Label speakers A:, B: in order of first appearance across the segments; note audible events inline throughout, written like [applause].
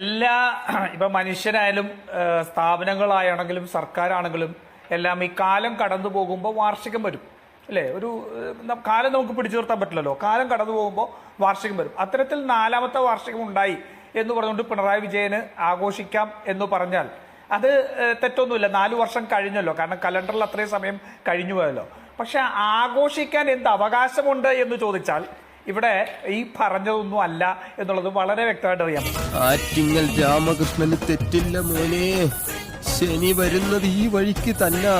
A: എല്ലാ [clears throat] ഇപ്പൊ മനുഷ്യനായാലും സ്ഥാപനങ്ങളായാണെങ്കിലും സർക്കാരാണെങ്കിലും എല്ലാം ഈ കാലം കടന്നു പോകുമ്പോൾ വാർഷികം വരും. അല്ലേ? ഒരു കാലം നമുക്ക് പിടിച്ചു നിർത്താൻ പറ്റില്ലല്ലോ. കാലം കടന്നു പോകുമ്പോൾ വാർഷികം വരും. അത്തരത്തിൽ നാലാമത്തെ വാർഷികം ഉണ്ടായി എന്ന് പറഞ്ഞുകൊണ്ട് പിണറായി വിജയന് ആഘോഷിക്കാം എന്ന് പറഞ്ഞാൽ അത് തെറ്റൊന്നുമില്ല. നാല് വർഷം കഴിഞ്ഞല്ലോ. കാരണം കലണ്ടറിൽ അത്രയും സമയം കഴിഞ്ഞു പോയല്ലോ. പക്ഷെ ആഘോഷിക്കാൻ എന്ത് അവകാശമുണ്ട് എന്ന് ചോദിച്ചാൽ ഇവിടെ ഈ പറഞ്ഞതൊന്നും അല്ല എന്നുള്ളത് വളരെ വ്യക്തമായിട്ട് അറിയാം.
B: ആറ്റിങ്ങൽ രാമകൃഷ്ണന് തെറ്റില്ല മോനെ. ശനി വരുന്നത് ഈ വഴിക്ക് തന്നെ.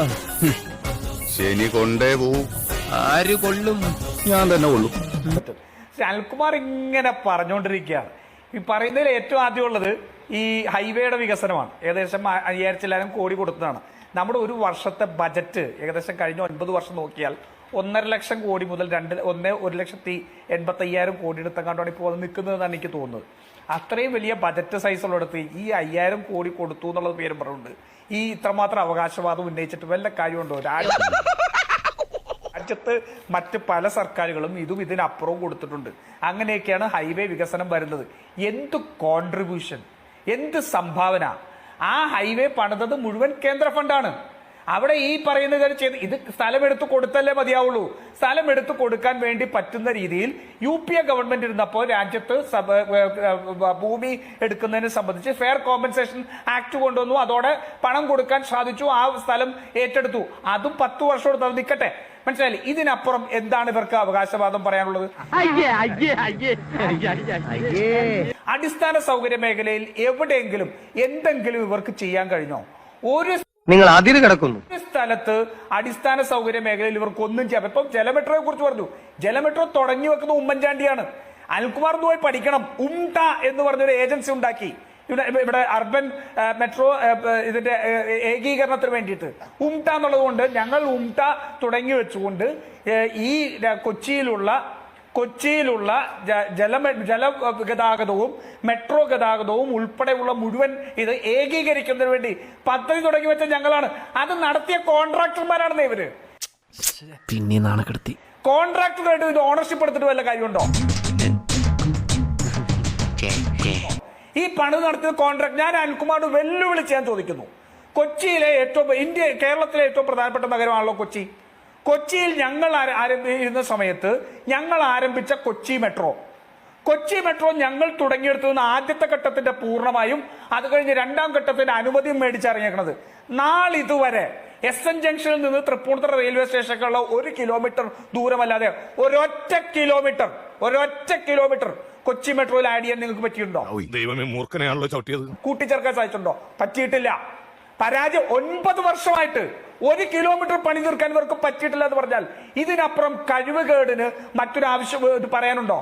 C: ശനി കൊണ്ടേ പോവും.
B: ആര് കൊള്ളും?
C: ഞാൻ തന്നെ കൊള്ളും.
A: അനിൽകുമാർ ഇങ്ങനെ പറഞ്ഞുകൊണ്ടിരിക്കുകയാണ് ഈ പറയുന്നതിൽ ഏറ്റവും ആദ്യം ഉള്ളത് ഈ ഹൈവേയുടെ വികസനമാണ്. ഏകദേശം അയ്യായിരത്തിലായിരം കോടി കൊടുത്തതാണ്. നമ്മുടെ ഒരു വർഷത്തെ ബജറ്റ് ഏകദേശം കഴിഞ്ഞ ഒൻപത് വർഷം നോക്കിയാൽ ഒന്നര ലക്ഷം കോടി മുതൽ രണ്ട് ഒന്ന് ഒരു ലക്ഷത്തി എൺപത്തി അയ്യായിരം കോടി എടുത്തങ്ങാണ്ടാണ് ഇപ്പോൾ അത് നിൽക്കുന്നതെന്നാണ് എനിക്ക് തോന്നുന്നത്. അത്രയും വലിയ ബജറ്റ് സൈസുള്ളിടത്ത് ഈ അയ്യായിരം കോടി കൊടുത്തു എന്നുള്ളത് പേരും പറഞ്ഞുണ്ട് ഈ ഇത്രമാത്രം അവകാശവാദം ഉന്നയിച്ചിട്ട് വല്ല കാര്യമുണ്ടോ? രാജ്യം രാജ്യത്ത് മറ്റ് പല സർക്കാരുകളും ഇതും ഇതിനപ്പുറവും കൊടുത്തിട്ടുണ്ട്. അങ്ങനെയൊക്കെയാണ് ഹൈവേ വികസനം വരുന്നത്. എന്ത് കോൺട്രിബ്യൂഷൻ എന്ത് സംഭാവന? ആ ഹൈവേ പണിതത് മുഴുവൻ കേന്ദ്ര ഫണ്ടാണ് അവിടെ ഈ പറയുന്ന കാര്യം ചെയ്ത് ഇത് സ്ഥലം എടുത്തു കൊടുത്തല്ലേ മതിയാവുള്ളൂ. സ്ഥലം എടുത്തു കൊടുക്കാൻ വേണ്ടി പറ്റുന്ന രീതിയിൽ യു പി എ ഗവൺമെന്റ് ഇരുന്നപ്പോൾ രാജ്യത്ത് ഭൂമി എടുക്കുന്നതിനെ സംബന്ധിച്ച് ഫെയർ കോമ്പൻസേഷൻ ആക്ട് കൊണ്ടുവന്നു. അതോടെ പണം കൊടുക്കാൻ സാധിച്ചു. ആ സ്ഥലം ഏറ്റെടുത്തു. അതും പത്ത് വർഷം എടുത്ത് അത് നിൽക്കട്ടെ. മനസ്സിലായി ഇതിനപ്പുറം എന്താണ് ഇവർക്ക് അവകാശവാദം പറയാനുള്ളത്? അടിസ്ഥാന സൗകര്യ മേഖലയിൽ എവിടെയെങ്കിലും എന്തെങ്കിലും ഇവർക്ക് ചെയ്യാൻ കഴിഞ്ഞോ? ഒരു
B: നിങ്ങൾ അതിര് കിടക്കുന്നു.
A: സ്ഥലത്ത് അടിസ്ഥാന സൗകര്യ മേഖലയിൽ ഇവർക്ക് ഒന്നും ചെയ്യാം ഇപ്പം ജലമെട്രോയെ കുറിച്ച് പറഞ്ഞു. ജലമെട്രോ തുടങ്ങി വെക്കുന്ന ഉമ്മൻചാണ്ടിയാണ്. അൽകുമാർ പോയി പഠിക്കണം. ഉംട എന്ന് പറഞ്ഞൊരു ഏജൻസി ഉണ്ടാക്കി. ഇവിടെ അർബൻ മെട്രോ ഇതിന്റെ ഏകീകരണത്തിന് വേണ്ടിയിട്ട്. ഉംട എന്നുള്ളത് കൊണ്ട് ഞങ്ങൾ ഉംട തുടങ്ങി വെച്ചുകൊണ്ട് ഈ കൊച്ചിയിലുള്ള കൊച്ചിയിലുള്ള ജല ജല ഗതാഗതവും മെട്രോ ഗതാഗതവും ഉൾപ്പെടെയുള്ള മുഴുവൻ ഇത് ഏകീകരിക്കുന്നതിന് വേണ്ടി പദ്ധതി തുടങ്ങി വെച്ച ഞങ്ങളാണ്. അത് നടത്തിയ കോൺട്രാക്ടർമാരാണ് ഇവർ.
B: പിന്നെ നാണക്കെടുത്തി.
A: കോൺട്രാക്ടറായിട്ട് ഇത് ഓണർഷിപ്പ് എടുത്തിട്ട് വല്ല കാര്യമുണ്ടോ? ഈ പണി നടത്തിയ കോൺട്രാക്ട് ഞാൻ അനിൽകുമാറിന് വെല്ലുവിളിച്ച് ഞാൻ ചോദിക്കുന്നു. കൊച്ചിയിലെ ഏറ്റവും ഇന്ത്യ കേരളത്തിലെ ഏറ്റവും പ്രധാനപ്പെട്ട നഗരമാണല്ലോ കൊച്ചി. കൊച്ചിയിൽ ഞങ്ങൾ ആരംഭിച്ചിരുന്ന ആരംഭിക്കുന്ന സമയത്ത് ഞങ്ങൾ ആരംഭിച്ച കൊച്ചി മെട്രോ. കൊച്ചി മെട്രോ ഞങ്ങൾ തുടങ്ങിയെടുത്തുന്ന ആദ്യത്തെ ഘട്ടത്തിന്റെ പൂർണമായും അത് കഴിഞ്ഞ് രണ്ടാം ഘട്ടത്തിന്റെ അനുമതിയും മേടിച്ചിറങ്ങിയേക്കണത് നാളിതുവരെ എസ് എൻ ജംഗ്ഷനിൽ നിന്ന് തൃപ്പൂണിത്തുറ റെയിൽവേ സ്റ്റേഷനിലേക്കുള്ള ഒരു കിലോമീറ്റർ ദൂരമല്ലാതെ ഒരൊറ്റ കിലോമീറ്റർ ഒരൊറ്റ കിലോമീറ്റർ കൊച്ചി മെട്രോയിൽ ആഡ് ചെയ്യാൻ നിങ്ങൾക്ക് പറ്റിയിട്ടുണ്ടോ?
D: ദൈവമേ മൂർഖനെയാണല്ലോ ചവിട്ടിയത്.
A: കൂട്ടിച്ചേർക്കാൻ സാധിച്ചിട്ടുണ്ടോ? പറ്റിയിട്ടില്ല. പരാജയം ഒൻപത് വർഷമായിട്ട് ഒരു കിലോമീറ്റർ പണി തീർക്കാൻ ഇവർക്ക് പറ്റിയിട്ടില്ല എന്ന് പറഞ്ഞാൽ ഇതിനപ്പുറം കഴിവ് കേടിന് മറ്റൊരു ആവശ്യം ഇത് പറയാനുണ്ടോ?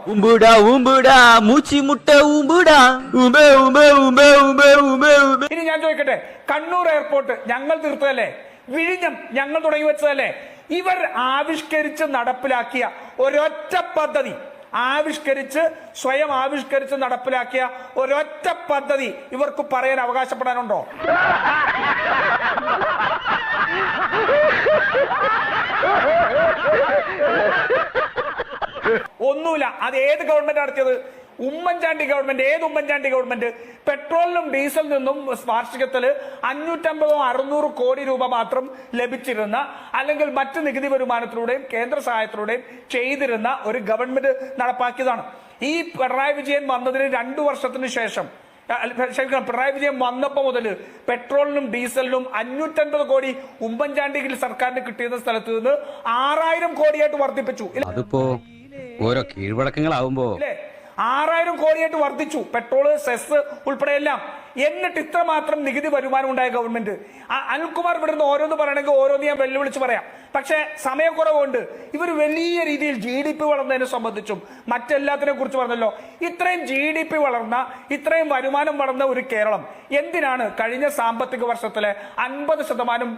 A: ഇനി ഞാൻ ചോദിക്കട്ടെ കണ്ണൂർ എയർപോർട്ട് ഞങ്ങൾ തീർത്തതല്ലേ? വിഴിഞ്ഞം ഞങ്ങൾ തുടങ്ങി വെച്ചതല്ലേ? ഇവർ ആവിഷ്കരിച്ച് നടപ്പിലാക്കിയ ഒരൊറ്റ പദ്ധതി ആവിഷ്കരിച്ച് സ്വയം ആവിഷ്കരിച്ച് നടപ്പിലാക്കിയ ഒരൊറ്റ പദ്ധതി ഇവർക്ക് പറയാൻ അവകാശപ്പെടാനുണ്ടോ? ഒന്നുമില്ല. അത് ഏത് ഗവൺമെന്റ് നടത്തിയത്? ഉമ്മൻചാണ്ടി ഗവൺമെന്റ് ഏത് ഉമ്മൻചാണ്ടി ഗവൺമെന്റ് പെട്രോളിനും ഡീസലിൽ നിന്നും വാർഷികത്തിൽ അഞ്ഞൂറ്റമ്പതോ അറുന്നൂറ് കോടി രൂപ മാത്രം ലഭിച്ചിരുന്ന അല്ലെങ്കിൽ മറ്റ് നികുതി വരുമാനത്തിലൂടെയും കേന്ദ്ര സഹായത്തിലൂടെയും ചെയ്തിരുന്ന ഒരു ഗവൺമെന്റ് നടപ്പാക്കിയതാണ്. ഈ പിണറായി വിജയൻ വന്നതിന് രണ്ടു വർഷത്തിന് ശേഷം ക്ഷമിക്കണം. പിണറായി വിജയൻ വന്നപ്പോ മുതൽ പെട്രോളിനും ഡീസലിനും അഞ്ഞൂറ്റൻപത് കോടി ഉമ്മൻചാണ്ടിയിൽ സർക്കാരിന് കിട്ടിയിരുന്ന സ്ഥലത്ത് നിന്ന് ആറായിരം കോടിയായിട്ട് വർദ്ധിപ്പിച്ചു.
E: അതിപ്പോ ഓരോ കീഴ്വഴക്കങ്ങളാവുമ്പോ
A: ആറായിരം കോടിയായിട്ട് വർദ്ധിച്ചു. പെട്രോൾ സെസ് ഉൾപ്പെടെ എല്ലാം. എന്നിട്ട് ഇത്ര മാത്രം നികുതി വരുമാനം ഉണ്ടായ ഗവൺമെന്റ് അനിൽകുമാർ ഇവിടുന്ന് ഓരോന്ന് പറയണമെങ്കിൽ ഓരോന്ന് ഞാൻ വെല്ലുവിളിച്ച് പറയാം. പക്ഷേ സമയക്കുറവുണ്ട്. ഇവർ വലിയ രീതിയിൽ ജി ഡി പി വളർന്നതിനെ സംബന്ധിച്ചും മറ്റെല്ലാത്തിനെ കുറിച്ച് പറഞ്ഞല്ലോ. ഇത്രയും ജി ഡി പി വളർന്ന ഇത്രയും വരുമാനം വളർന്ന ഒരു കേരളം എന്തിനാണ് കഴിഞ്ഞ സാമ്പത്തിക വർഷത്തിലെ അൻപത് ശതമാനം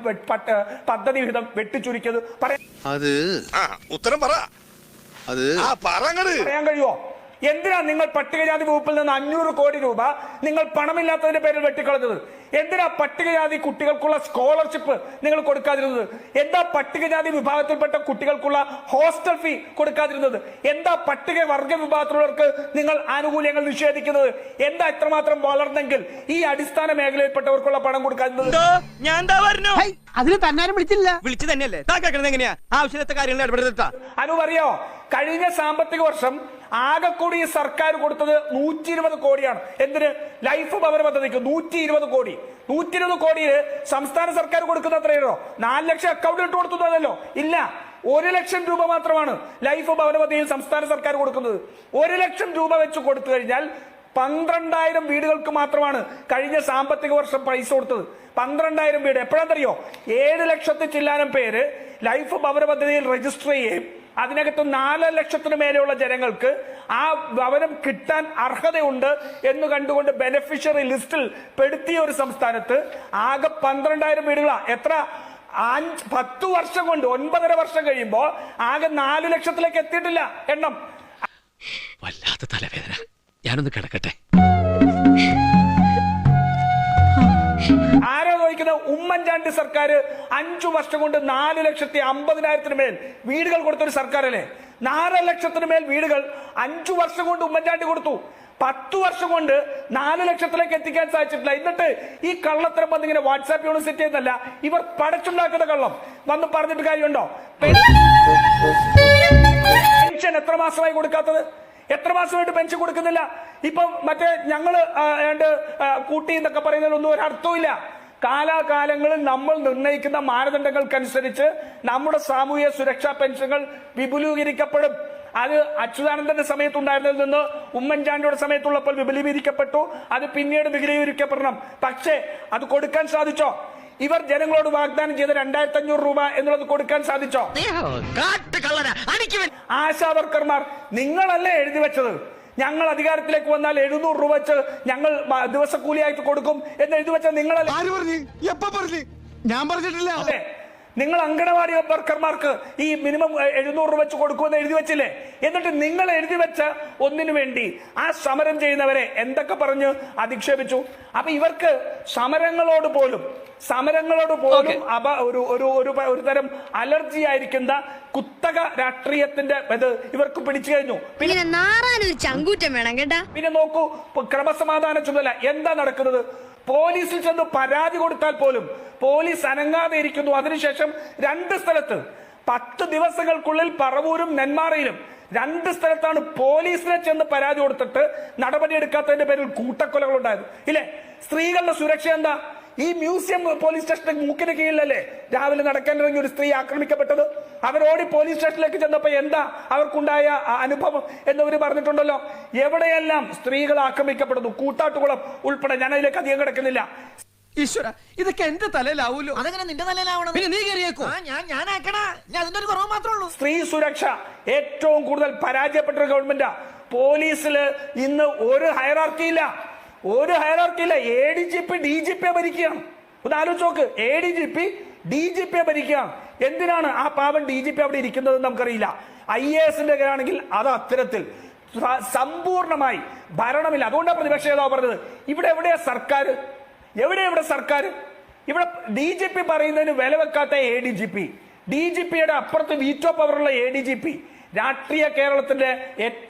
A: പദ്ധതി വിഹിതം വെട്ടിച്ചുരുക്കിയത്? പറയാം.
C: അത്
D: ഉത്തരം പറ.
C: അത്
D: ആ പറങ്ങട്
A: പറയാൻ കഴിയുമോ എന്തിനാ നിങ്ങൾ പട്ടികജാതി വകുപ്പിൽ നിന്ന് അഞ്ഞൂറ് കോടി രൂപ നിങ്ങൾ പണമില്ലാത്തതിന്റെ പേരിൽ വെട്ടിക്കളഞ്ഞത്? എന്തിനാ പട്ടികജാതി കുട്ടികൾക്കുള്ള സ്കോളർഷിപ്പ് നിങ്ങൾ കൊടുക്കാതിരുന്നത്? എന്താ പട്ടികജാതി വിഭാഗത്തിൽപ്പെട്ട കുട്ടികൾക്കുള്ള ഹോസ്റ്റൽ ഫീ കൊടുക്കാതിരുന്നത്? എന്താ പട്ടിക വർഗ വിഭാഗത്തിലുള്ളവർക്ക് നിങ്ങൾ ആനുകൂല്യങ്ങൾ നിഷേധിക്കുന്നത്? എന്താ ഇത്രമാത്രം വളർന്നെങ്കിൽ ഈ അടിസ്ഥാന മേഖലയിൽപ്പെട്ടവർക്കുള്ള പണം കൊടുക്കാതിരുന്നത്?
F: ഞാൻ എന്താ പറഞ്ഞു?
G: അതിന് തന്നാരും വിളിച്ചില്ല.
F: വിളിച്ചു തന്നെയല്ലേ? എങ്ങനെയാ? ആവശ്യത്തെ കാര്യങ്ങൾ ഇടപെടുത്ത
A: അനു പറയോ? കഴിഞ്ഞ സാമ്പത്തിക വർഷം ആകെ കൂടി ഈ സർക്കാർ കൊടുത്തത് നൂറ്റി ഇരുപത് കോടിയാണ്. എന്തിന്? ലൈഫ് ഭവന പദ്ധതിക്ക് നൂറ്റി ഇരുപത് കോടി. നൂറ്റി ഇരുപത് കോടിയിൽ സംസ്ഥാന സർക്കാർ കൊടുക്കുന്ന അത്രയോ നാല് ലക്ഷം അക്കൗണ്ട് ഇട്ട് കൊടുത്തതല്ലോ ഇല്ല. ഒരു ലക്ഷം രൂപ മാത്രമാണ് ലൈഫ് ഭവന പദ്ധതിയിൽ സംസ്ഥാന സർക്കാർ കൊടുക്കുന്നത്. ഒരു ലക്ഷം രൂപ വെച്ച് കൊടുത്തു കഴിഞ്ഞാൽ പന്ത്രണ്ടായിരം വീടുകൾക്ക് മാത്രമാണ് കഴിഞ്ഞ സാമ്പത്തിക വർഷം പൈസ കൊടുത്തത്. പന്ത്രണ്ടായിരം വീട്. എപ്പോഴാണെന്നറിയോ? ഏഴ് ലക്ഷത്തി ചില്ലാനം പേര് ലൈഫ് ഭവന പദ്ധതിയിൽ രജിസ്റ്റർ ചെയ്യുകയും അതിനകത്ത് നാല് ലക്ഷത്തിന് മേലെയുള്ള ജനങ്ങൾക്ക് ആ ഭവനം കിട്ടാൻ അർഹതയുണ്ട് എന്ന് കണ്ടുകൊണ്ട് ബെനഫിഷ്യറി ലിസ്റ്റിൽ പെടുത്തിയ ഒരു സംസ്ഥാനത്ത് ആകെ പന്ത്രണ്ടായിരം വീടുകളാ. എത്ര? അഞ്ച് പത്ത് വർഷം കൊണ്ട് ഒൻപതര വർഷം കഴിയുമ്പോൾ ആകെ നാല് ലക്ഷത്തിലേക്ക് എത്തിയിട്ടില്ല എണ്ണം.
E: വല്ലാത്ത തലവേദന. ഞാനൊന്ന് കിടക്കട്ടെ.
A: ഉമ്മൻചാണ്ടി സർക്കാർ അഞ്ചു വർഷം കൊണ്ട് നാല് ലക്ഷത്തി അമ്പതിനായിരത്തിന് മേൽ വീടുകൾ കൊടുത്തൊരു സർക്കാരല്ലേ? നാല് ലക്ഷത്തിന് മേൽ വീടുകൾ അഞ്ചു വർഷം കൊണ്ട് ഉമ്മൻചാണ്ടി കൊടുത്തു. പത്തു വർഷം കൊണ്ട് നാല് ലക്ഷത്തിലേക്ക് എത്തിക്കാൻ സാധിച്ചിട്ടില്ല. എന്നിട്ട് ഈ കള്ളത്തരം വന്ന് ഇങ്ങനെ വാട്സാപ്പ് യൂണിവേഴ്സിറ്റി എന്നല്ല ഇവർ പടച്ചുണ്ടാക്കുന്ന കള്ളം. വന്ന് പറഞ്ഞിട്ട് കാര്യമുണ്ടോ? പെൻഷൻ എത്ര മാസമായി കൊടുക്കാത്തത്? എത്ര മാസമായിട്ട് പെൻഷൻ കൊടുക്കുന്നില്ല? ഇപ്പം മറ്റേ ഞങ്ങൾ കൂട്ടി എന്നൊക്കെ പറയുന്നതിലൊന്നും ഒരർത്ഥമില്ല കാലാകാലങ്ങളിൽ നമ്മൾ നിർണയിക്കുന്ന മാനദണ്ഡങ്ങൾക്കനുസരിച്ച് നമ്മുടെ സാമൂഹ്യ സുരക്ഷാ പെൻഷനുകൾ വിപുലീകരിക്കപ്പെടും. അത് അച്യുതാനന്ദന്റെ സമയത്തുണ്ടായിരുന്നതിൽ നിന്ന് ഉമ്മൻചാണ്ടിയുടെ സമയത്തുള്ളപ്പോൾ വിപുലീകരിക്കപ്പെട്ടു. അത് പിന്നീട് വിപുലീകരിക്കപ്പെടണം. പക്ഷേ അത് കൊടുക്കാൻ സാധിച്ചോ? ഇവർ ജനങ്ങളോട് വാഗ്ദാനം ചെയ്ത രണ്ടായിരത്തി അഞ്ഞൂറ് രൂപ എന്നുള്ളത് കൊടുക്കാൻ സാധിച്ചോ? ആശാ വർക്കർമാർ നിങ്ങളല്ലേ എഴുതി വെച്ചത്? ഞങ്ങൾ അധികാരത്തിലേക്ക് വന്നാൽ എഴുന്നൂറ് രൂപ വെച്ച് ഞങ്ങൾ ദിവസക്കൂലിയായിട്ട് കൊടുക്കും എന്ന് എഴുതി വെച്ച നിങ്ങളല്ലേ?
B: ഞാൻ പറഞ്ഞിട്ടില്ല.
A: അല്ലേ നിങ്ങൾ അങ്കണവാടി വർക്കർമാർക്ക് ഈ മിനിമം എഴുന്നൂറ് രൂപ വെച്ച് കൊടുക്കുമെന്ന് എഴുതി വെച്ചില്ലേ? എന്നിട്ട് നിങ്ങൾ എഴുതി വെച്ച ഒന്നിനു വേണ്ടി ആ സമരം ചെയ്യുന്നവരെ എന്തൊക്കെ പറഞ്ഞ് അധിക്ഷേപിച്ചു? അപ്പൊ ഇവർക്ക് സമരങ്ങളോട് പോലും സമരങ്ങളോട് പോലും അപ ഒരു ഒരു ഒരു ഒരു തരം അലർജി ആയിരിക്കുന്ന കുത്തക രാഷ്ട്രീയത്തിന്റെ ഇത് ഇവർക്ക് പിടിച്ചു കഴിഞ്ഞു. പിന്നെ
H: നാറാനൊരു ചങ്കൂറ്റം വേണം കേട്ടാ.
A: പിന്നെ നോക്കൂ ക്രമസമാധാന ചുമതല എന്താ നടക്കുന്നത്? പോലീസിൽ ചെന്ന് പരാതി കൊടുത്താൽ പോലും പോലീസ് അനങ്ങാതെ ഇരിക്കുന്നു. അതിനുശേഷം രണ്ട് സ്ഥലത്ത് പത്ത് ദിവസങ്ങൾക്കുള്ളിൽ പറവൂരും നെന്മാറയിലും രണ്ട് സ്ഥലത്താണ് പോലീസിനെ ചെന്ന് പരാതി കൊടുത്തിട്ട് നടപടിയെടുക്കാത്തതിന്റെ പേരിൽ കൂട്ടക്കൊലകൾ ഉണ്ടായത് ഇല്ലേ? സ്ത്രീകളുടെ സുരക്ഷ എന്താ? ഈ മ്യൂസിയം പോലീസ് സ്റ്റേഷന്റെ മൂക്കിന് കീഴിലല്ലേ രാവിലെ നടക്കാനിറങ്ങിയ ഒരു സ്ത്രീ ആക്രമിക്കപ്പെട്ടത്? അവരോടി പോലീസ് സ്റ്റേഷനിലേക്ക് ചെന്നപ്പോ എന്താ അവർക്കുണ്ടായ അനുഭവം എന്നവര് പറഞ്ഞിട്ടുണ്ടല്ലോ. എവിടെയെല്ലാം സ്ത്രീകൾ ആക്രമിക്കപ്പെടുന്നു? കൂട്ടാട്ടുകുളം ഉൾപ്പെടെ ഞാൻ അതിലേക്ക് അധികം കിടക്കുന്നില്ല.
G: ഈശ്വര ഇതൊക്കെ എന്റെ തലയിലാവൂലോ?
F: അതെങ്ങനെ നിന്റെ തലയിലാവണം?
G: പിന്നെ നീ കയറിയേക്കോ?
F: ഞാൻ ഞാൻ ആക്കണ ഞാൻ അതിന്റെ ഒരു കുറവ് മാത്രമേ ഉള്ളൂ.
A: സ്ത്രീ സുരക്ഷ ഏറ്റവും കൂടുതൽ പരാജയപ്പെട്ട ഒരു ഗവൺമെന്റാ. പോലീസിൽ ഇന്ന് ഒരു ഹയറാർക്കി ഇല്ല. ഒരു ഹയറാർക്കി ഇല്ല. A D G P D G P ഭരിക്കുകയാണ്. ഒന്ന് ആലോചിച്ച് നോക്ക്. A D G P D G P ഭരിക്കുകയാണ്. എന്തിനാണ് ആ പാവൻ ഡി ജി പി അവിടെ ഇരിക്കുന്നതെന്ന് നമുക്കറിയില്ല. ഐ എ എസിന്റെ ആണെങ്കിൽ അത് അത്തരത്തിൽ സമ്പൂർണമായി ഭരണമില്ല. അതുകൊണ്ടാണ് പ്രതിപക്ഷ നേതാവ് പറഞ്ഞത് ഇവിടെ എവിടെയാ സർക്കാർ എവിടെ ഇവിടെ സർക്കാർ ഇവിടെ ഡി ജി പി പറയുന്നതിന് വില വെക്കാത്ത A D G P. D G പിയുടെ അപ്പുറത്ത് വീറ്റോ പവറുള്ള എ ഡി ജി പി. രാഷ്ട്രീയ കേരളത്തിന്റെ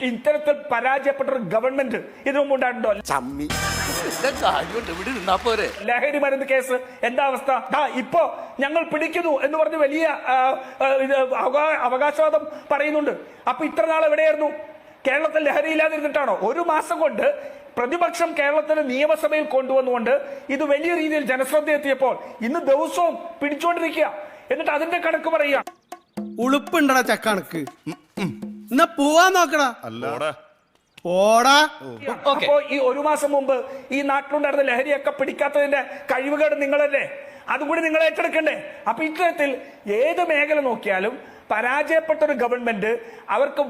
A: ഇത്തരത്തിൽ പരാജയപ്പെട്ട ഒരു ഗവൺമെന്റ് ഇതിനു മുമ്പ് ഉണ്ടായിട്ടുണ്ടോ? ലഹരി മരുന്ന് കേസ്. എന്താ അവസ്ഥ? ദാ ഇപ്പോ ഞങ്ങൾ പിടിക്കുന്നു എന്ന് പറഞ്ഞ് വലിയ അവകാശവാദം പറയുന്നുണ്ട്. അപ്പൊ ഇത്ര നാൾ എവിടെയായിരുന്നു? കേരളത്തിൽ ലഹരി ഇല്ലാതിരുന്നിട്ടാണോ? ഒരു മാസം കൊണ്ട് പ്രതിപക്ഷം കേരളത്തിന് നിയമസഭയിൽ കൊണ്ടുവന്നുകൊണ്ട് ഇത് വലിയ രീതിയിൽ ജനശ്രദ്ധ എത്തിയപ്പോൾ ഇന്ന് ദിവസവും പിടിച്ചുകൊണ്ടിരിക്കുക. എന്നിട്ട് അതിന്റെ കണക്ക് പറയുക.
G: ഉളുപ്പുണ്ടടാ ചക്കണക്ക്. എന്നാ പോവാൻ നോക്കടാ. പോടാ.
A: അപ്പോ ഈ ഒരു മാസം മുമ്പ് ഈ നാട്ടിലുണ്ടായിരുന്ന ലഹരിയൊക്കെ പിടിക്കാത്തതിന്റെ കഴിവുകേട് നിങ്ങളല്ലേ? അതുകൂടി നിങ്ങൾ ഏറ്റെടുക്കണ്ടേ? അപ്പൊ ഇത്തരത്തിൽ ഏത് മേഖല നോക്കിയാലും പരാജയപ്പെട്ട ഒരു ഗവൺമെന്റ് അവർക്ക്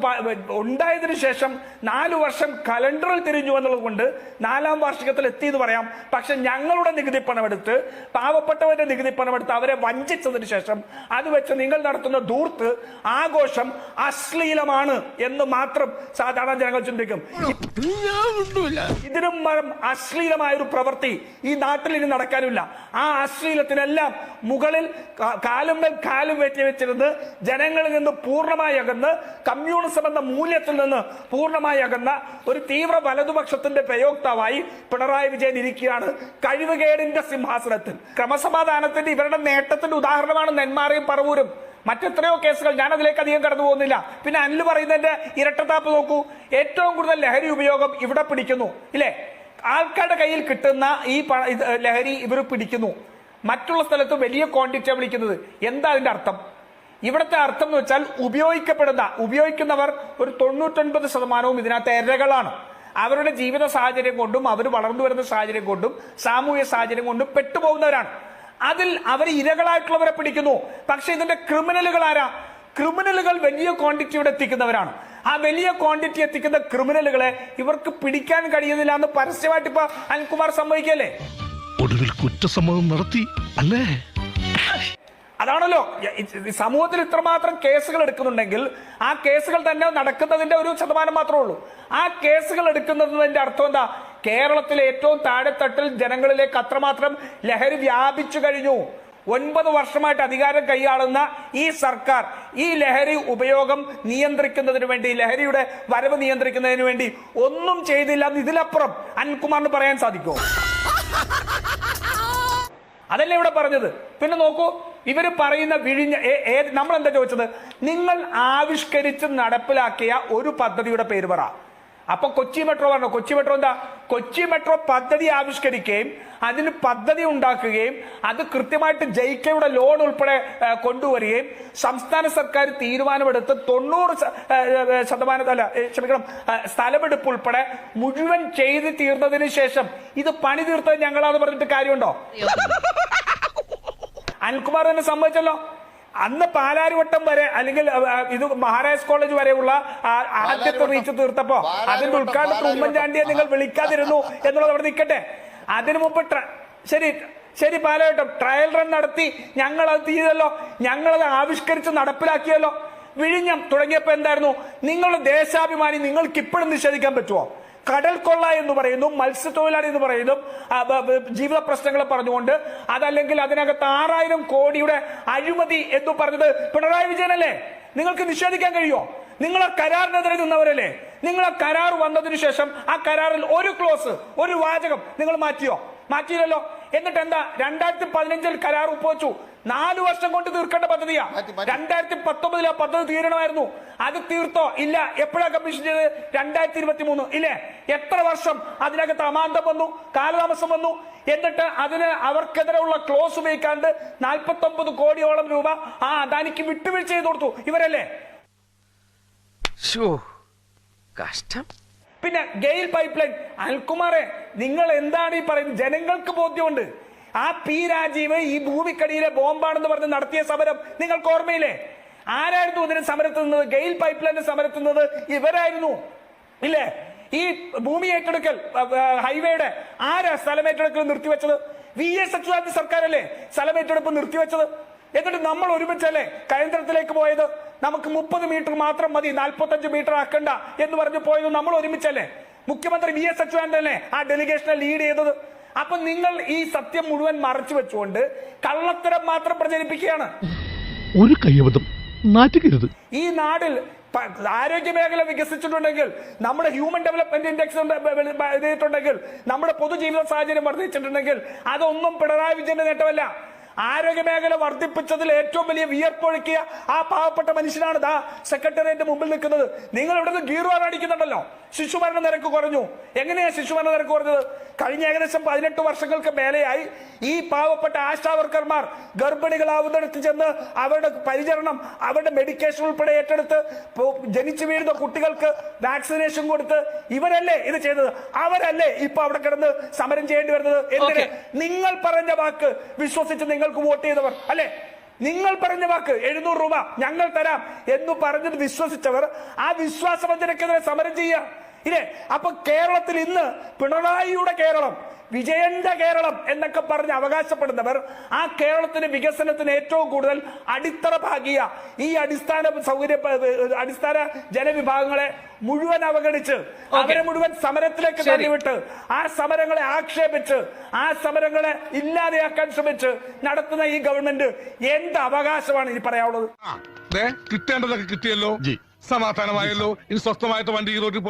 A: ഉണ്ടായതിനു ശേഷം നാല് വർഷം കലണ്ടറിൽ തിരിഞ്ഞു എന്നുള്ളത് കൊണ്ട് നാലാം വാർഷികത്തിൽ എത്തിയെന്ന് പറയാം. പക്ഷെ ഞങ്ങളുടെ നികുതി പണമെടുത്ത് പാവപ്പെട്ടവരുടെ നികുതി പണമെടുത്ത് അവരെ വഞ്ചിച്ചതിന് ശേഷം അത് വെച്ച് നിങ്ങൾ നടത്തുന്ന ദൂർത്ത് ആഘോഷം അശ്ലീലമാണ് എന്ന് മാത്രം സാധാരണ ജനങ്ങൾ ചിന്തിക്കും. ഇതിനും അശ്ലീലമായ ഒരു പ്രവൃത്തി ഈ നാട്ടിൽ ഇനി നടക്കാനില്ല. ആ അശ്ലീലത്തിനെല്ലാം മുകളിൽ കാലും കാലും വെച്ച് വെച്ചിരുന്ന് ജനങ്ങളിൽ നിന്ന് പൂർണമായി അകന്ന് കമ്മ്യൂണിസം എന്ന മൂല്യത്തിൽ നിന്ന് പൂർണമായി അകന്ന ഒരു തീവ്ര വലതുപക്ഷത്തിന്റെ പ്രയോക്താവായി പിണറായി വിജയൻ ഇരിക്കുകയാണ് കഴിവുകേടിന്റെ സിംഹാസനത്തിൽ. ക്രമസമാധാനത്തിന്റെ ഇവരുടെ നേട്ടത്തിന്റെ ഉദാഹരണമാണ് നെന്മാറയും പറവൂരും. മറ്റെത്രയോ കേസുകൾ ഞാൻ അതിലേക്ക് അധികം കടന്നു പോകുന്നില്ല. പിന്നെ അനിൽ പറയുന്നതിന്റെ ഇരട്ടത്താപ്പ് നോക്കൂ. ഏറ്റവും കൂടുതൽ ലഹരി ഉപയോഗം ഇവിടെ പിടിക്കുന്നു. ഇല്ലേ? ആൾക്കാരുടെ കയ്യിൽ കിട്ടുന്ന ഈ ലഹരി ഇവർ പിടിക്കുന്നു. മറ്റുള്ള സ്ഥലത്ത് വലിയ ക്വാണ്ടിറ്റിയാണ് വിളിക്കുന്നത്. എന്താ അതിന്റെ അർത്ഥം? ഇവിടുത്തെ അർത്ഥം എന്ന് വെച്ചാൽ ഉപയോഗിക്കപ്പെടുന്ന ഉപയോഗിക്കുന്നവർ ഒരു തൊണ്ണൂറ്റൊൻപത് ശതമാനവും ഇതിനകത്ത് എരകളാണ്. അവരുടെ ജീവിത സാഹചര്യം കൊണ്ടും അവർ വളർന്നു വരുന്ന സാഹചര്യം കൊണ്ടും സാമൂഹ്യ സാഹചര്യം കൊണ്ടും പെട്ടുപോകുന്നവരാണ്. അതിൽ അവർ ഇരകളായിട്ടുള്ളവരെ പിടിക്കുന്നു. പക്ഷെ ഇതിന്റെ ക്രിമിനലുകൾ ആരാ? ക്രിമിനലുകൾ വലിയ ക്വാണ്ടിറ്റിയോടെ എത്തിക്കുന്നവരാണ്. ആ വലിയ ക്വാണ്ടിറ്റി എത്തിക്കുന്ന ക്രിമിനലുകളെ ഇവർക്ക് പിടിക്കാൻ കഴിയുന്നില്ല എന്ന് പരസ്യമായിട്ട് ഇപ്പൊ അനിൽകുമാർ സമ്മതിക്കല്ലേ?
D: ഒടുവിൽ കുറ്റസമ്മതം നടത്തി അല്ലേ?
A: അതാണല്ലോ. സമൂഹത്തിൽ ഇത്രമാത്രം കേസുകൾ എടുക്കുന്നുണ്ടെങ്കിൽ ആ കേസുകൾ തന്നെ നടക്കുന്നതിന്റെ ഒരു ശതമാനം മാത്രമേ ഉള്ളൂ. ആ കേസുകൾ എടുക്കുന്നതിന്റെ അർത്ഥം എന്താ? കേരളത്തിലെ ഏറ്റവും താഴെത്തട്ടിൽ ജനങ്ങളിലേക്ക് അത്രമാത്രം ലഹരി വ്യാപിച്ചു കഴിഞ്ഞു. ഒൻപത് വർഷമായിട്ട് അധികാരം കൈയാളുന്ന ഈ സർക്കാർ ഈ ലഹരി ഉപയോഗം നിയന്ത്രിക്കുന്നതിന് വേണ്ടി ലഹരിയുടെ വരവ് നിയന്ത്രിക്കുന്നതിന് വേണ്ടി ഒന്നും ചെയ്തില്ല എന്ന് ഇതിലപ്പുറം അനിൽകുമാറിന് പറയാൻ സാധിക്കുമോ? അതല്ലേ ഇവിടെ പറഞ്ഞത്. പിന്നെ നോക്കൂ ഇവർ പറയുന്ന വിഴിഞ്ഞ നമ്മൾ എന്താ ചോദിച്ചത്? നിങ്ങൾ ആവിഷ്കരിച്ച് നടപ്പിലാക്കിയ ഒരു പദ്ധതിയുടെ പേര് പറ. അപ്പൊ കൊച്ചി മെട്രോ പറഞ്ഞു? കൊച്ചി മെട്രോ എന്താ? കൊച്ചി മെട്രോ പദ്ധതി ആവിഷ്കരിക്കുകയും അതിന് പദ്ധതി ഉണ്ടാക്കുകയും അത് കൃത്യമായിട്ട് ജയിക്കയുടെ ലോൺ ഉൾപ്പെടെ കൊണ്ടുവരികയും സംസ്ഥാന സർക്കാർ തീരുമാനമെടുത്ത് തൊണ്ണൂറ് ശതമാനം അല്ല ക്ഷമിക്കണം സ്ഥലമെടുപ്പ് ഉൾപ്പെടെ മുഴുവൻ ചെയ്ത് തീർന്നതിന് ശേഷം ഇത് പണി തീർത്തത് ഞങ്ങളാന്ന് പറഞ്ഞിട്ട് കാര്യമുണ്ടോ? അനിൽകുമാർ തന്നെ സംഭവിച്ചല്ലോ അന്ന് പാലാരിവട്ടം വരെ അല്ലെങ്കിൽ ഇത് മഹാരാജ് കോളേജ് വരെയുള്ള ആദ്യത്തെ റീച്ച് തീർത്തപ്പോ അതിന്റെ ഉദ്ഘാടനത്തിൽ ഉമ്മൻചാണ്ടിയെ നിങ്ങൾ വിളിക്കാതിരുന്നു എന്നുള്ളത് അവിടെ നിൽക്കട്ടെ. അതിനു മുമ്പ് ശരി ശരി പാലാവട്ടം ട്രയൽ റൺ നടത്തി ഞങ്ങൾ അത് ചെയ്തല്ലോ. ഞങ്ങളത് ആവിഷ്കരിച്ച് നടപ്പിലാക്കിയല്ലോ. വിഴിഞ്ഞം തുടങ്ങിയപ്പോ എന്തായിരുന്നു? നിങ്ങളുടെ ദേശാഭിമാനി നിങ്ങൾക്ക് ഇപ്പോഴും നിഷേധിക്കാൻ പറ്റുമോ കടൽ കൊള്ള എന്ന് പറയുന്നു മത്സ്യത്തൊഴിലാളി എന്ന് പറയുന്നു. ജീവിത പ്രശ്നങ്ങൾ പറഞ്ഞുകൊണ്ട് അതല്ലെങ്കിൽ അതിനകത്ത് ആറായിരം കോടിയുടെ അഴിമതി എന്ന് പറഞ്ഞത് പിണറായി വിജയനല്ലേ? നിങ്ങൾക്ക് നിഷേധിക്കാൻ കഴിയുമോ? നിങ്ങൾ ആ കരാറിനെതിരെ നിന്നവരല്ലേ? നിങ്ങൾ ആ കരാർ വന്നതിന് ശേഷം ആ കരാറിൽ ഒരു ക്ലോസ് ഒരു വാചകം നിങ്ങൾ മാറ്റിയോ? മാറ്റിയില്ലല്ലോ. എന്നിട്ട് എന്താ? രണ്ടായിരത്തി പതിനഞ്ചിൽ കരാർ ഒപ്പുവെച്ചു. നാലു വർഷം കൊണ്ട് തീർക്കേണ്ട പദ്ധതിയാ. രണ്ടായിരത്തി പത്തൊമ്പതിൽ ആ പദ്ധതി തീരണമായിരുന്നു. അത് തീർത്തോ? ഇല്ല. എപ്പോഴാ കമ്മീഷൻ ചെയ്തത്? രണ്ടായിരത്തി ഇരുപത്തി മൂന്ന് ഇല്ലേ? എത്ര വർഷം അതിനകത്ത് അമാന്തം വന്നു കാലതാമസം വന്നു. എന്നിട്ട് അതിന് അവർക്കെതിരെയുള്ള ക്ലോസ് ഉപയോഗിക്കാണ്ട് നാൽപ്പത്തി ഒമ്പത് കോടിയോളം രൂപ ആ അദാനിക്ക് വിട്ടുവീഴ്ച ചെയ്ത് കൊടുത്തു. ഇവരല്ലേ?
E: കഷ്ടം.
A: പിന്നെ ഗെയിൽ പൈപ്പ് ലൈൻ അൽകുമാറെ നിങ്ങൾ എന്താണ് ഈ പറയുന്നത്? ജനങ്ങൾക്ക് ബോധ്യമുണ്ട്. ആ പി രാജീവ് ഈ ഭൂമിക്കടിയിലെ ബോംബാണെന്ന് പറഞ്ഞ് നടത്തിയ സമരം നിങ്ങൾക്ക് ഓർമ്മയില്ലേ? ആരായിരുന്നു ഇതിന് സമരത്തുന്നത്? ഗെയിൽ പൈപ്പ് ലൈൻ സമരത്തുന്നത് ഇവരായിരുന്നു. ഇല്ലേ? ഈ ഭൂമി ഏറ്റെടുക്കൽ ഹൈവേയുടെ ആരാ സ്ഥലം ഏറ്റെടുക്കൽ നിർത്തിവെച്ചത്? വി എസ് അച്യുതാനന്ദ സർക്കാരല്ലേ സ്ഥലം ഏറ്റെടുപ്പ് നിർത്തിവെച്ചത്? എന്നിട്ട് നമ്മൾ ഒരുമിച്ചല്ലേ കേന്ദ്രത്തിലേക്ക് പോയത്? നമുക്ക് മുപ്പത് മീറ്റർ മാത്രം മതി നാൽപ്പത്തഞ്ച് മീറ്റർ ആക്കണ്ട എന്ന് പറഞ്ഞു പോയത് നമ്മൾ ഒരുമിച്ചല്ലേ? മുഖ്യമന്ത്രി വി എസ് അച്യുതാനന്ദനെ ആ ഡെലിഗേഷനെ ലീഡ് ചെയ്തത്? അപ്പൊ നിങ്ങൾ ഈ സത്യം മുഴുവൻ മറച്ചു വെച്ചുകൊണ്ട് കള്ളത്തരം മാത്രം പ്രചരിപ്പിക്കുകയാണ്.
D: ഒരു കയ്യബദ്ധം. നാറ്റുകരുത്.
A: ഈ നാടിൽ ആരോഗ്യ മേഖല വികസിച്ചിട്ടുണ്ടെങ്കിൽ നമ്മുടെ ഹ്യൂമൻ ഡെവലപ്മെന്റ് ഇൻഡെക്സ് ചെയ്തിട്ടുണ്ടെങ്കിൽ നമ്മുടെ പൊതുജീവിത സാഹചര്യം വർദ്ധിച്ചിട്ടുണ്ടെങ്കിൽ അതൊന്നും പിണറായി വിജയന്റെ നേട്ടമല്ല. ആരോഗ്യ മേഖല വർദ്ധിപ്പിച്ചതിൽ ഏറ്റവും വലിയ വിയർപ്പൊഴുക്കിയ ആ പാവപ്പെട്ട മനുഷ്യനാണ് ദാ സെക്രട്ടേറിയറ്റ് മുമ്പിൽ നിൽക്കുന്നത്. നിങ്ങൾ ഇവിടെ നിന്ന് ഗീറുവാൻ അടിക്കുന്നുണ്ടല്ലോ ശിശുമരണ നിരക്ക് കുറഞ്ഞു. എങ്ങനെയാ ശിശുമരണ നിരക്ക് കുറഞ്ഞത്? കഴിഞ്ഞ ഏകദേശം പതിനെട്ട് വർഷങ്ങൾക്ക് മേലെയായി ഈ പാവപ്പെട്ട ആശാ വർക്കർമാർ ഗർഭിണികളാവുന്നിടത്ത് ചെന്ന് അവരുടെ പരിചരണം അവരുടെ മെഡിക്കേഷൻ ഉൾപ്പെടെ ഏറ്റെടുത്ത് ജനിച്ചു വീഴുന്ന കുട്ടികൾക്ക് വാക്സിനേഷൻ കൊടുത്ത് ഇവരല്ലേ ഇത് ചെയ്തത്? അവരല്ലേ ഇപ്പൊ അവിടെ കിടന്ന് സമരം ചെയ്യേണ്ടി വരുന്നത്? എന്തിന്? നിങ്ങൾ പറഞ്ഞ വാക്ക് വിശ്വസിച്ച് നിങ്ങൾക്ക് വോട്ട് ചെയ്തവർ അല്ലെ? നിങ്ങൾ പറഞ്ഞ വാക്ക് എഴുന്നൂറ് രൂപ ഞങ്ങൾ തരാം എന്ന് പറഞ്ഞത് വിശ്വസിച്ചവർ ആ വിശ്വാസവഞ്ചനക്കെതിരെ സമരം ചെയ്യുക. ഇല്ലേ? അപ്പൊ കേരളത്തിൽ ഇന്ന് പിണറായിയുടെ കേരളം വിജയന്റെ കേരളം എന്നൊക്കെ പറഞ്ഞ് അവകാശപ്പെടുന്നവർ ആ കേരളത്തിന് വികസനത്തിന് ഏറ്റവും കൂടുതൽ അടിത്തറ ഭാഗിയ ഈ അടിസ്ഥാന സൗകര്യ അടിസ്ഥാന ജനവിഭാഗങ്ങളെ മുഴുവൻ അവഗണിച്ച് അവരെ മുഴുവൻ സമരത്തിലേക്ക്. തള്ളിവിട്ട് ആ സമരങ്ങളെ ആക്ഷേപിച്ച് ആ സമരങ്ങളെ ഇല്ലാതെയാക്കാൻ ശ്രമിച്ച് നടത്തുന്ന ഈ ഗവൺമെന്റ് എന്ത് അവകാശമാണ് ഇനി പറയാനുള്ളത്?
I: കിട്ടേണ്ടതൊക്കെ കിട്ടിയല്ലോ. സമാധാനമായല്ലോ. ഇനി സ്വസ്ഥമായിട്ട് വണ്ടി റോഡിൽ